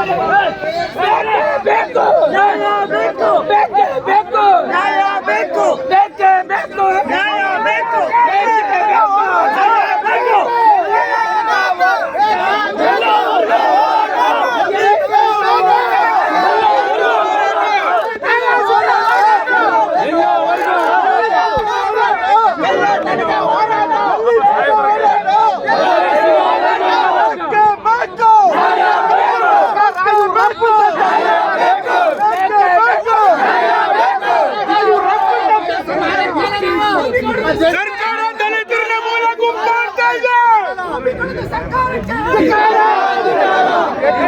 ಬೇಕು. ಬೇಕು. ಬೇಕು ನ್ಯಾಯ ಬೇಕು ಬೇಕೇ ಬೇಕು ನ್ಯಾಯ ಬೇಕು ಬೇಕೇ ಬೇಕು ನ್ಯಾಯ ಬೇಕು ಸರ್ಕಾರ ದಲಿತರನ್ನ ಮೂಲ ಗುಂಪು ಮಾಡ್ತಾ ಇದೆ ನ್ಯಾಯ ಬೇಕು ಏನ್ ಮಾತಾಡ್ತಾರೆ ಇರ್ರಿ?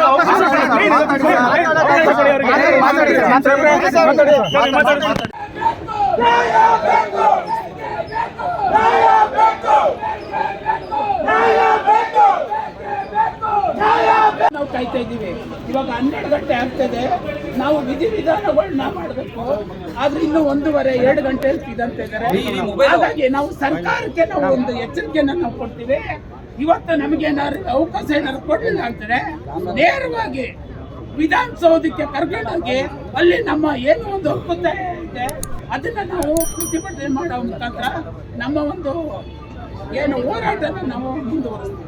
ನಾವು ಕಾಯ್ತಾ ಇದ್ದೀವಿ. ಇವಾಗ ಹನ್ನೆರಡು ಗಂಟೆ ಆಗ್ತದೆ. ನಾವು ವಿಧಿ ವಿಧಾನಗಳನ್ನ ಮಾಡಬೇಕು. ಆದ್ರೆ ಇನ್ನು ಒಂದೂವರೆ ಎರಡು ಗಂಟೆ ಇದಂತ ಇದ್ದಾರೆ ಹಾಗಾಗಿ ನಾವು ಸರ್ಕಾರಕ್ಕೆ ನಾವು ಒಂದು ಎಚ್ಚರಿಕೆಯನ್ನ ನಾವು ಕೊಡ್ತೀವಿ. ಇವತ್ತು ನಮ್ಗೆ ಏನಾದ್ರು ಅವಕಾಶ ಏನಾದ್ರು ಕೊಡಲಿಲ್ಲ ಅಂತಾರೆ ನೇರವಾಗಿ ವಿಧಾನಸೌಧಕ್ಕೆ ಕರ್ಕೊಂಡೋಗಿ ಅಲ್ಲಿ ನಮ್ಮ ಏನು ಒಂದು ಒಕ್ಕೂತಾಯ ಇದೆ ಅದನ್ನ ನಾವು ಪ್ರತಿಭಟನೆ ಮಾಡೋ ಮುಖಾಂತರ ನಮ್ಮ ಒಂದು ಏನು ಹೋರಾಟನ ನಾವು ಮುಂದುವರಿಸ್ತೀವಿ.